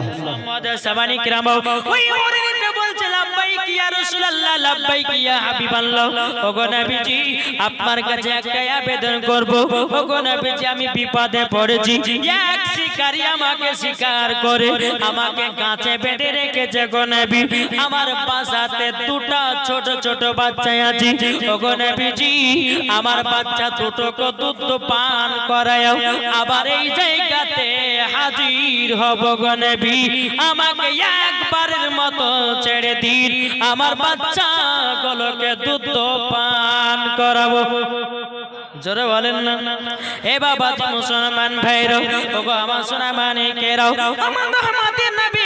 মোহাম্মদ সাবানি কিরাম ওই ইয়া রাসূলুল্লাহ আমার বাসাতে ছোট ছোট বাচ্চা আছে। ওগো আমার বাচ্চা দুটোকে দুধ পান করায় আবার এই জায়গাতে হাজির হব গো নবী। আমাকে একবারের মতো ছেড়ে দিন। আমার বাচ্চা গলকে দুধ পান করাবো। জোরে বলেন না। এ বাবা মুসলমান ভাইরাও ওগো আমার সোনা মানে কেরাও আমার নবী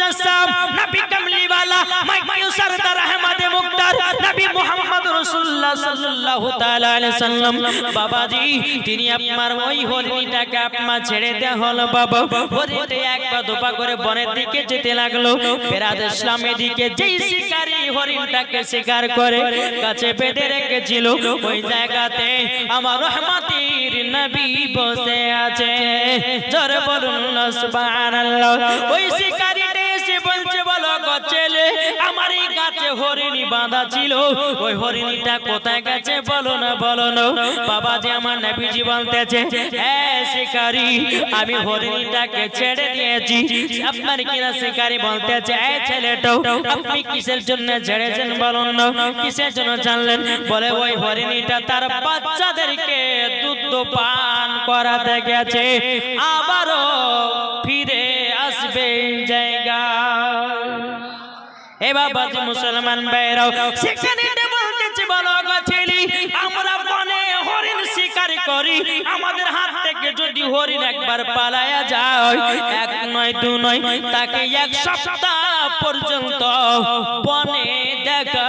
মুজাসসাম, নবী কামলিওয়ালা মাইকিউ সরদার আহমদ মুক্তার, নবী মুহাম্মদ রাসূলুল্লাহ সাল্লাল্লাহু তাআলা আলাইহি সাল্লাম। বাবাজি, তিনি আপনার ওই হরিণীটাকে আপনার ছেড়ে দেয়া হলো, বাবা। হরিণটা এক পা দুপা করে বনের দিকে যেতে লাগল। বেরাদ ইসলামের দিকে যেই শিকারী হরিণটাকে শিকার করে কাছে বেঁধে রেখেছিল। ওই জায়গাতে আমার রহমাতির নবী বসে আছে। জোরে বলুন, সুবহানাল্লাহ। ওই গো ছেলে আমার এই গাছে হরিণী বাঁধা ছিল। ওই হরিণীটা কোথায় গেছে বলো না বলো না। বাবা যে আমার নবীজি বলতেছে হ্যাঁ শিকারী, আমি হরিণীটাকে ছেড়ে দিয়েছি। আপনার কিনা শিকারী বলতেছে ছেলেটাও আপনি কিসের জন্য ছেড়েছেন বলুন না? কিসের জন্য জানলেন? বলে, ওই হরিণীটা তার বাচ্চাদেরকে দুধ পান করাতে গেছে। আবারও ফিরে আসবে এ মুসলমান ভাইরাও সেখানে বলতেছে বলো ছেলে, আমরা বনে হরিণ শিকার করি, আমাদের হাত থেকে যদি হরিণ একবার পালায়া যায়, এক নয়, দু নয়, তাকে এক সপ্তাহ পর্যন্ত বনে দেখা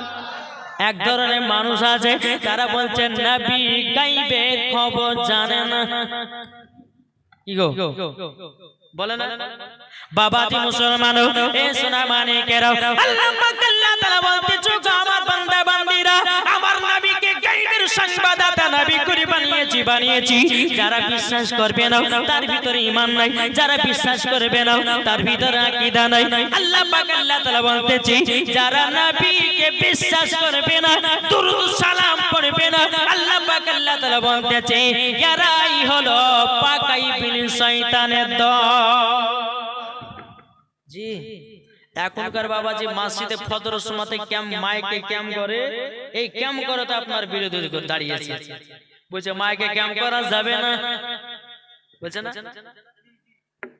এক ধরনের মানুষ আছে, তারা বলছেন নবী গাইবে খবর জানে না। কি গো? বলে না? বাবাজি মুসলমান এ সোনা মানে কেরাও আল্লাহ পাক আল্লাহ তাআলা বলতে চোখ আমার বান্দা বান্দিরা আমার নবীকে গায়বের সংবাদদাতা নবী করে বানিয়েছি বানিয়েছি, যারা বিশ্বাস করবে না, তার ভিতরে ঈমান নাই। যারা বিশ্বাস করবে না, তার ভিতরে আকীদা নাই। আল্লাহ পাক আল্লাহ তাআলা বলতেছি, যারা নবীকে বিশ্বাস করবে না, দুরূদ সালাম পড়বে না, আল্লাহ পাক আল্লাহ তাআলা বলতেছে, এরাই হলো পাকাই বিল শয়তানের দল। জি। এখনকার বাবা যে মসজিদে ফজর সময়তে ক্যাম্প, মাইকে ক্যাম্প করে, এই ক্যাম্প করে তো আপনার বিরোধী দাঁড়িয়েছে বলছে মাইকে ক্যাম্প করা যাবে না? বলছে না?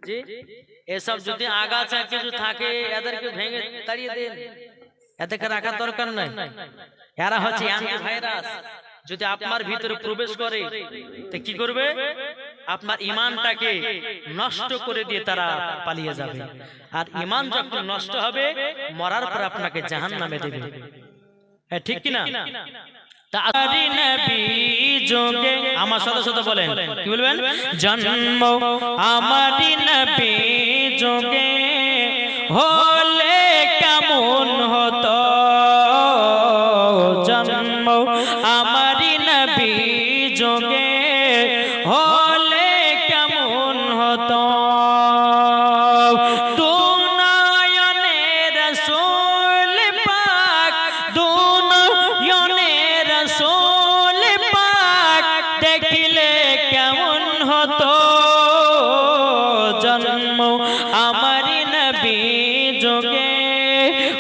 জি? এসব যদি আগাছা কিছু থাকে এদেরকে ভেঙে তাড়িয়ে দেন। এদেরকে রাখার দরকার নাই। এরা হচ্ছে ভাইরাস যদি আপনার ভিতরে প্রবেশ করে তো কি করবে? আপনার ইমানটাকে নষ্ট করে দিয়ে তারা পালিয়ে যাবে। আর ইমান যখন নষ্ট হবে মরার পর আপনাকে জাহান নামে দেবে। হ্যাঁ ঠিক কিনা? তারি নবী যোগে। আমার সাথে সাথে বলেন। কি বলবেন? জন্ম আমারি নবী যোগে। হলে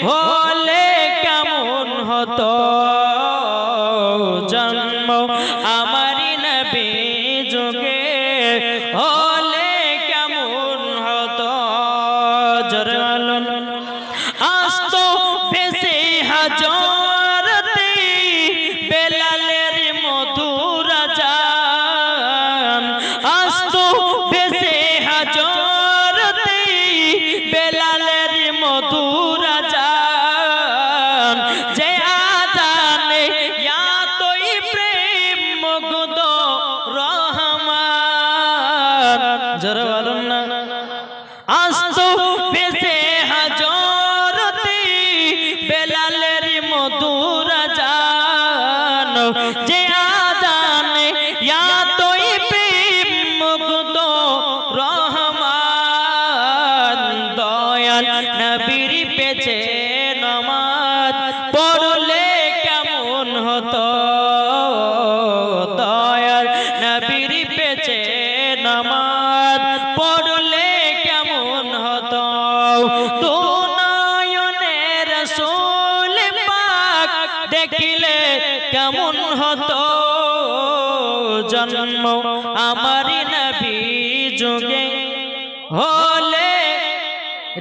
হলে কেমন হতো?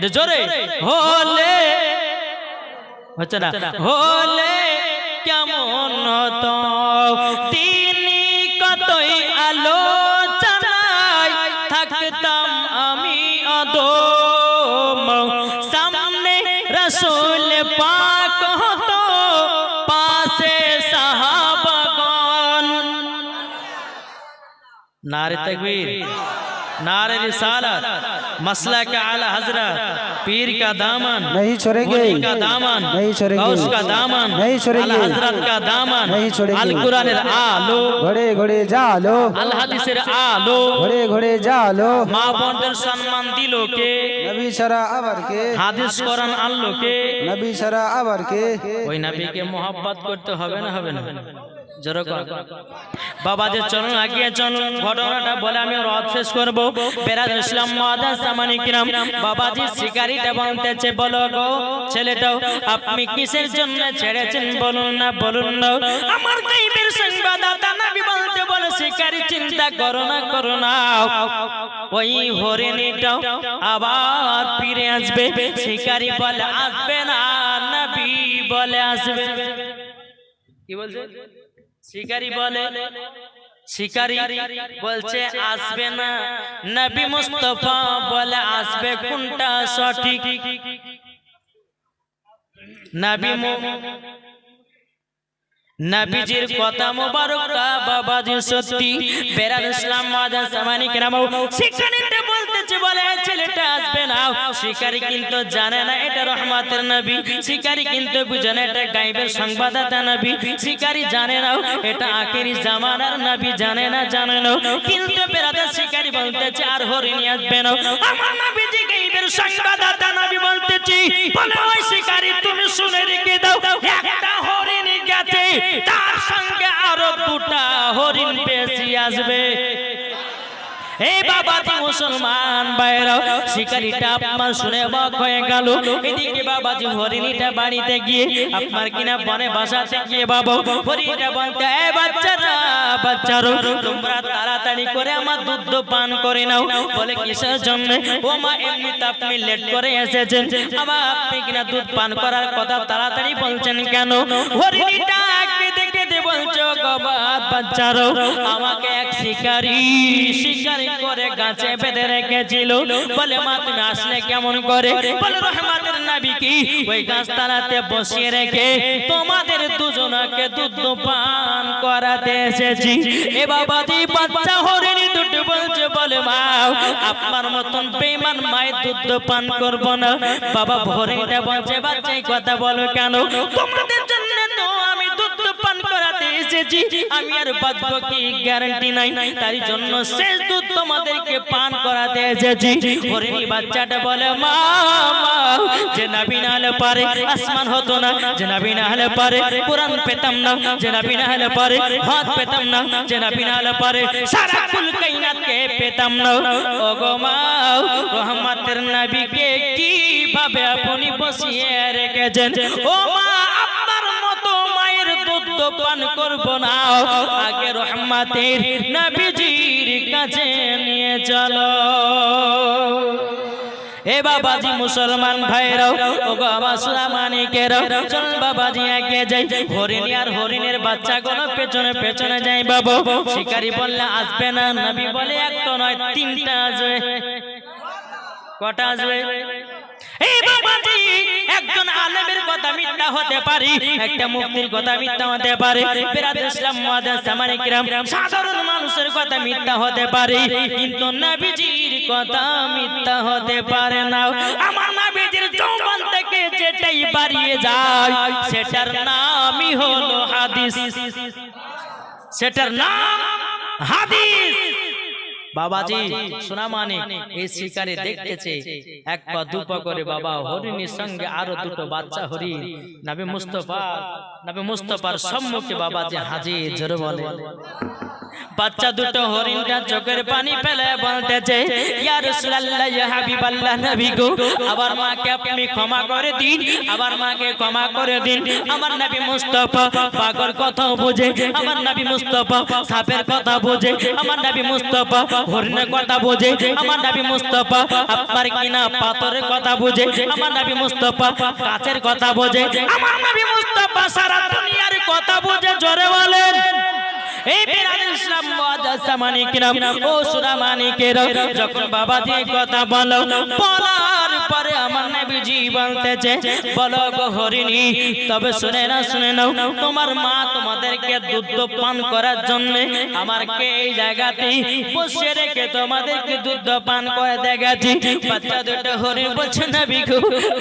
এটা জোরে। হলে হচ্ছে না? হলে কেমন তিনি কতই আলো থাকতাম আমি অদো সামনে রসুল নারে তকবীর নারে রিসালাত। मसला का आला हजरा पीर का दामन नहीं छोड़ेंगे का दामन नहीं छोड़ेंगे गौस का दामन नहीं छोड़ेंगे अल हजरत का दामन नहीं छोड़ेंगे अल कुरान आलो घोड़े घोड़े जालो अल हदीसेर आलो ঘরে ঘরে জালো মা বোনদের সম্মান দিল কে নবী ছাড়া আবার কে হাদিস কোরআন আনলো কে নবী ছাড়া আবার কে ওই নবীকে মোহাব্বত করতে হবে না হবে না বাবা যে চলুন আগিয়ে চলুন ঘটনাটা বলে আমি রব শেষ করব। বেরাজ ইসলাম মাদাস সামানি কিরাম। বাবাজি শিকারিটা বলতেছে বলো গো ছেলেটাও আপনি কিসের জন্য ছেড়েছেন? বলুন না বলুন না। আমার সংবাদদাতা নবী বলতে বলে শিকারি চিন্তা করো না করো না। ওই হরিণীটাও আবার ফিরে আসবে। শিকারি বলে আসবে না নবী বলে আসবে। কি বলছে? শিকারি বলে, শিকারি বলছে, আসবে না। নবী মুস্তফা বলে, আসবে, কোনটা সঠিক? নবী নবীজির কথা সত্যি। বেরাল ইসলাম মাদার সামানি কেরাম বলতেছে বলে "এই ছেলেটা আসবে না। শিকারি কিন্তু জানে না এটা রহমাতের নবী। শিকারি কিন্তু বুঝে না এটা গাইবের সংবাদদাতা নবী। শিকারি জানে না এটা আখেরি জামানার নবী জানে না জানে না। কিন্তু বেরাদার শিকারি বলতেছে, আর হরিণী আসবে না। আমার নবীজি গাইবের সংবাদদাতা নবী বলতেছি, বলে, ওই শিকারি তুমি শুনে রেখে দাও, একটা হরিণী গেছে। তার সঙ্গে আরও দুটা হরিণ বেশি আসবে। এই বাবাজি মুসলমান বাইরা শিকারিটা আপনার শুনে অবাক হয়ে গেল। এদিকে বাবাজি হরিণীটা বাড়িতে গিয়ে আপনার কিনা বনে বাসাতে গিয়ে বাবা হরিণীটা বলতে এ বাচ্চারা বাচ্চারো তোমরা তাড়াতাড়ি করে আমার দুধ পান করে নাও। বলে কিসের জন্য? ও মা এমনিতে আপনি লেট করে এসেছেন। আবার আপনি কিনা দুধ পান করার কথা তাড়াতাড়ি বলছেন কেন? হরিণীটা গাছে বেঁধে রেখেছিল। বসিয়ে রেখে তোমাদের দুজনকে দুধ পান করাতে এসেছি। এ বাবাজি বাচ্চা হরিণী দুটো বলছে, বলে, মা, আপনার মতন বেমান মায়ের দুধ পান করব না। বাবা হরিণীটা বলছে, বাচ্চা কথা বলো কেন? তোমাদের এসেছি আমি আর বাঁচবো কি গ্যারান্টি নাই তার জন্য শেষ দুধ তোমাদেরকে পান করাতে এসেছি। হরিণী বাচ্চাটা বলে, মা যে নাবি না হলে পারে, আসমান হতো না যে নাবি না হলে পারে, কোরআন পেতাম না যে নাবি না হলে পারে, হাত পেতাম না যে নাবি না হলে পারে, সারা কুল কাইনাতকে পেতাম না। ও গো মা, রহমাতের নবীকে কীভাবে আপনি বসিয়ে রেখেছেন? ও মা দুধ তো পান করব না। আগে রহমাতের নবীজির কাছে নিয়ে চলো। এ বাবাজি মুসলমান ভাইরাও ও গো আমার সুরামানিকেরাও চল বাবাজি এগিয়ে যাই। হরিণী আর হরিণের বাচ্চা গুলো পেছনে পেছনে যাই বাবু। শিকারি বললে আসবে না, নবী বলে একটা নয়, তিনটা আসবে। কটা আসবে? এই বাবাজি আলেমের কথা মিথ্যা হতে পারে, একটা মুক্তির কথা মিথ্যা হতে পারে বিরাদ ইসলাম মুআদ্দাস সামানি কিরাম, সাধারণ মানুষের কথা মিথ্যা হতে পারে, কিন্তু নবীজির কথা মিথ্যা হতে পারে না। আমার নবীজির যৌবন থেকে যেটাই বাড়িয়ে যায়, সেটার নামই হলো হাদিস। সেটার নাম হাদিস। বাবাজি সোনা মানে এই শিকারে দেখতেছে। এক পা দু পা করে বাবা হরিণীর সঙ্গে আরও দুটো বাচ্চা হরিণ। নাবি মুস্তফা নবী মুস্তফার সম্মুখে বাবাজি হাজির জোরে বলে। বাচ্চা দুটো হরিণটা চোখের পানি ফেলে বলতেছে, ইয়া রাসূলুল্লাহ, ইয়া হাবিবাল্লাহ, নবী গো, আবার মাকে আপনি ক্ষমা করে দিন, আবার মাকে ক্ষমা করে দিন। আমার নবী মুস্তাফা পাগর কথা বোঝে, আমার নবী মুস্তাফা সাপের কথা বোঝে, আমার নবী মুস্তাফা হরিণের কথা বোঝে, আমার নবী মুস্তাফা আপনার কিনা পাথরের কথা বোঝে, আমার নবী মুস্তাফা কাচের কথা বোঝে, আমার নবী মুস্তাফা সারা দুনিয়ার কথা বোঝে, জোরে বলেন। সুরা যখন বাবা দিয়ে কথা বলো বলার পরে আমার নবীজি বলতেছে, বলো গো হরিণী, তবে শুনে না শুনে নাও, তোমার মা তোমাদেরকে দুধ পান করার জন্য আমার কে এই জায়গাতে বসে রেখে তোমাদেরকে দুধ পান করে দেখাচ্ছি? বাচ্চা দুটো হরিণ বলছে, নবী গো,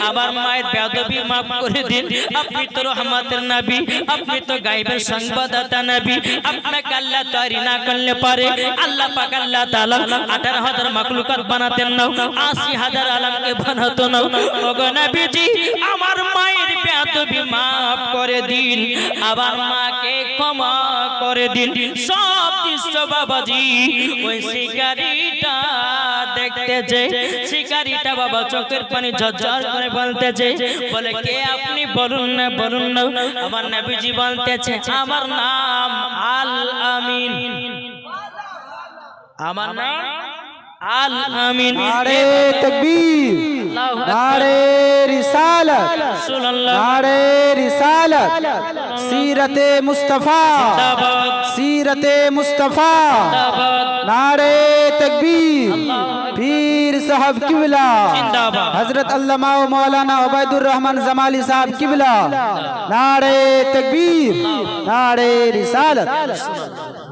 আমার মায়ের বেদবি মাফ করে দিন। আপনি তো রহমতের নবী, আপনি তো গাইবের সংবাদদাতা নবী। আপনাকে আল্লাহ তৈরি না করলে পারে আল্লাহ পাক আল্লাহ তাআলা 18000 মাখলুকাত বানাতেন না। 80000 আলমকে হতো না? ওগো নবীজি, আমার মায়ের বেদবি মাফ করে দিন, আবার মাকে ক্ষমা করে দিন। সব দৃশ্য বাবাজি, ওই শিকারিটা দেখতে যে, শিকারিটা বাবা চোখের পানি ঝরঝর করে বলতেছে, বলে, কে আপনি? বলুন না বলুন না। আমার নবীজি বলতেছে, আমার নাম আল আমিন। আমার নাম আল আমিন। আরে, তাকবীর। नारे रिसालत नारे रिसालत सीरत मुस्तफ़ा सीरत मुस्तफ़ा नारे तकबीर पीर साहब किबला हजरत अल्लामा मौलाना उबैदुर रहमान जमाली साहब किबला नारे तकबीर नारे रिसालत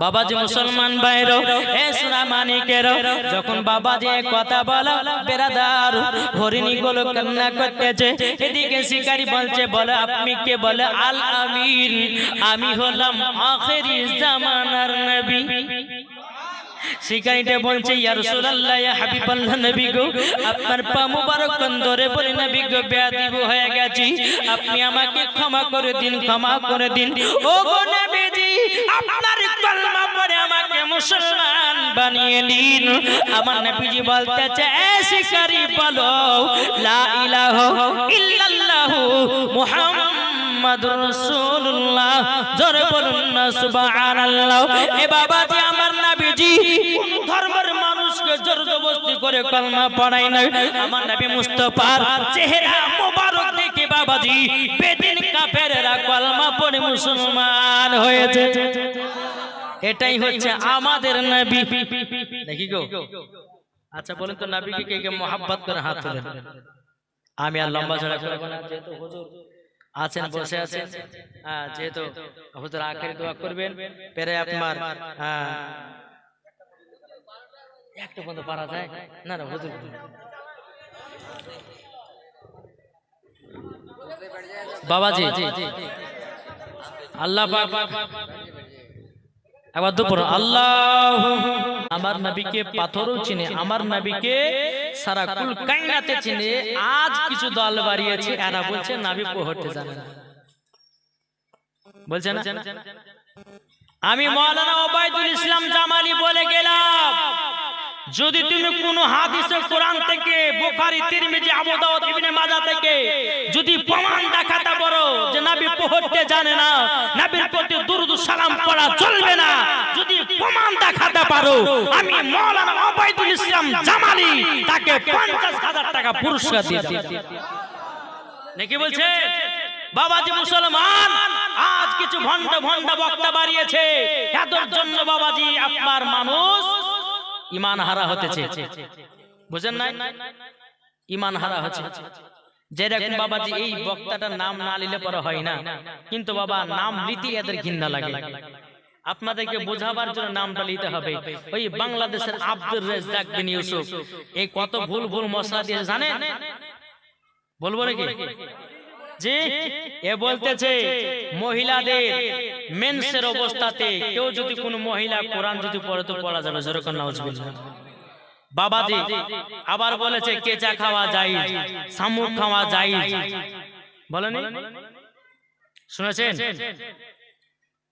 বাবাজি মুসলমান বাইর এ সোনা মানিকেরো যখন বাবা যে কথা বলো বেরাদার হরিণী গুলো কান্না করতেছে এদিকে শিকারি বলছে বলে আপনি কে? বলে আল আমিন আমি হলাম আখেরি জামানার নবী। শিকারিটা বলছে ইয়া রাসূলুল্লাহ ইয়া হাবিবাল্লাহ নবী গো আপনার পা মুবারক কন্দরে বলে নবী গো বেয়াদব হয়ে গেছি। আপনি আমাকে ক্ষমা করে দিন ক্ষমা করে দিন। ও গো নবীজি আপনার কলমা পড়ে আমাকে মুসলমান বানিয়ে নিন আমার নবীজি এ শিকারি বলো লা ইলাহা ইল্লাল্লাহ মুহাম্মাদুর রাসূলুল্লাহ। জোরে বলুন না সুবহানাল্লাহ। এ বাবাজি আমার নবীজি কোন ধর্মের মানুষকে জোর করে কলমা পড়াই না আমার নবী মুস্তাফার চেহারা মোবারক দেখে বাবাজি, বেদিন কাফেররা কলমা পড়ে মুসলমান হয়েছে। এটাই হচ্ছে আমাদের নবী। দেখি গো। আচ্ছা বলেন তো নবীকে কে কে মোহাব্বত করে হাত তুলেন? আমি আর লম্বা চড়া করব যেহেতু হুজুর আছেন, বসে আছেন যেহেতু হুজুর আখেরি দোয়া করবেন, পেরে আপনার একটা বন্ধ পারা যায়? না না, হুজুর। বাবাজি। আল্লাহ একবার দুপুর আল্লাহ আমার নবীকে পাথরও চিনে, আমার নবীকে সারা কুল কাইনাতে চিনে, আজ কিছু দল বাড়িয়েছে, এরা বলছে, নাবি পড়তে জানে না। বলছে না? আমি মৌলানা ওবায়দুল ইসলাম জামালি বলে গেলাম। যদি তুমি কোন হাদিসে কোরআন থেকে বুখারী তিরমিজি আবু দাউদ ইবনে মাজাহ থেকে যদি প্রমাণ দেখাতে পারো যে নবী পড়তে জানে না নবীর প্রতি দুরুদ সালাম পড়া চলবে না। যদি প্রমাণ দেখাতে পারো আমি মাওলানা ওবাইদুল ইসলাম জামালি তাকে 50000 টাকা পুরস্কার দিয়ে দেব নাকি বলছে বাবাজি মুসলমান আজ কিছু ভণ্ড ভণ্ড বক্তা বাড়িয়েছে। এদের জন্য বাবাজি আপনার মানুষ ইমান হারা হতেছে। বুঝেন নাই? ইমান হারা হচ্ছে। যেরকম বাবাজি এই বক্তাটার নাম না নিলে পরে হয় না। কিন্তু বাবা নাম নিতে এদের ঘৃণা লাগে। আপনাদেরকে বোঝাবার জন্য নামটা নিতে হবে। ওই বাংলাদেশের আব্দুর রেজাক বিন ইউসুফ। এই কত ভুল ভুল মশলা দিয়ে জানেন? বলব নাকি? জি এ বলতেছে মহিলাদের মেন্সের অবস্থাতে কেউ যদি কোনো মহিলা কোরআন যদি পড়ে তো পড়া যাবে যেরকম নাউজুবিল্লাহ বাবাজি আবার বলেছে কেচা খাওয়া যায় শামুক খাওয়া যায় বলেনি? শুনেছেন?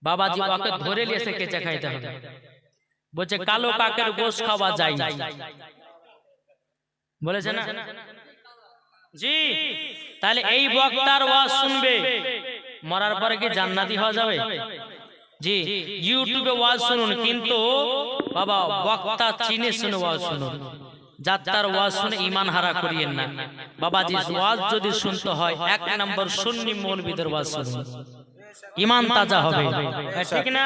বাবাজি ওকে ধরে নিয়েছে কেচা খাইতে হবে। বলছে কালো কাকের গোশ খাওয়া যায় বলেছে না? জি। তাহলে এই বক্তার ওয়াজ শুনবে। মরার পরে কি জান্নাতি হওয়া যাবে? জি ইউটিউবে ওয়াজ শুনুন কিন্তু বাবা বক্তা চিনে শুনে ওয়াজ শুনুন। যাত্রার ওয়াজ শুনে ইমান হারা করিয়েন না। বাবাজি ওয়াজ যদি শুনতে হয় এক নম্বর সুন্নি মৌলবীদের ওয়াজ শুনুন। ইমান তাজা হবে। ঠিক না?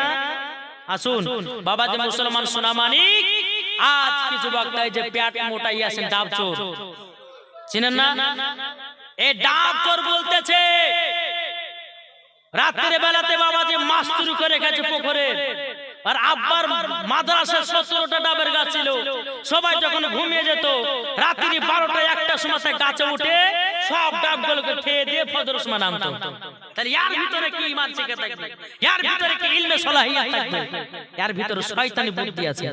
আসুন। বাবাজি মুসলমান সোনা মানিক আজ কিছু বক্তা এই যে পেট মোটাই আছেন ডাব চোর চিনেন না? এ ডাক্তার বলতেছে। রাত্রে বেলাতে বাবা যে মাছ চুরি করে গেছে পুকুরে। আর আব্বার মাদ্রাসার সতেরোটা ডাবের গাছ ছিল। সবাই যখন ঘুমিয়ে যেত, রাত্রি বারোটা একটা সময় গাছে উঠে সব ডাবগুলোকে খেয়ে দিয়ে ফজর সময় নামতো। তাহলে ইয়ার ভিতরে কি ইমান শিখে থাকবে? ইয়ার ভিতরে কি ইলমে সলাহিয়াত থাকবে? ইয়ার ভিতরে শয়তানি বুদ্ধি আছে।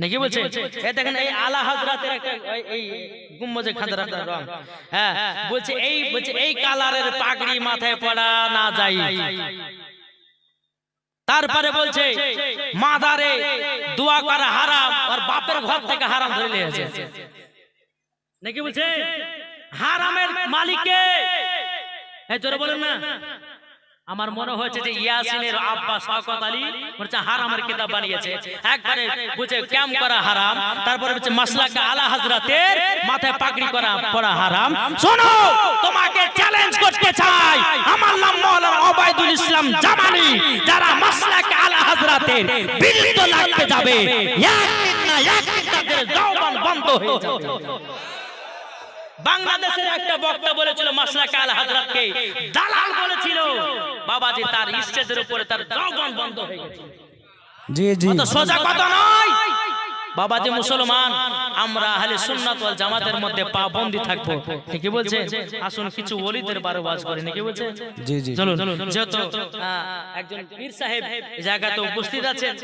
নাকি বলছে? এই দেখেন, এই আলা হযরতের একটা এই- গুম্বজে খাজরাতের রং। হ্যাঁ বলছে এই বলছে এই কালারের পাগড়ি মাথায় পড়া না যায়। তারপরে বলছে, মাদারে, দোয়া করা হারাম, আর বাপের ঘর থেকে হারাম ধরে নিয়েছে নাকি বলছে? হারামের মালিককে এই জোরে বলেন না। আমার মনে হয়েছে যে ইয়াসিনের আব্বা শওকত আলী বলছে হারামের কিতাব বানিয়েছে। একবারে বুঝে ক্যাম করা হারাম তারপরে বলছে মাসলাকে আলা হযরতের মাথায় পাগড়ি করা পড়া হারাম। শোনো তোমাকে চ্যালেঞ্জ করতে চাই। আমার নাম মাওলানা ওবাইদুল ইসলাম জামানি। যারা মাসলাকে আলা হযরতের বিরুদ্ধে লাগতে যাবে। এক না এক তাদের জবান বন্ধ হয়ে যাবে। বাংলাদেশের একটা বক্তা বলেছিল মাসলা কাল হাজরাতকে দালাল বলেছিল। বাবাজি তার স্টেজের উপরে তার জবান বন্ধ হয়ে গেছে। জি জি। সোজা কথা নয়। বাবাজি মুসলমান আমরা আহলে সুন্নাত ওয়াল জামাতের মধ্যে পাবন্দি থাকব। কি বলছে? আসুন কিছু ওলিদের বারে ওয়াজ করি নাকি বলছে? জি জি। চলুন। যেহেতু একজন পীর সাহেব এই জায়গাতে উপস্থিত আছেন।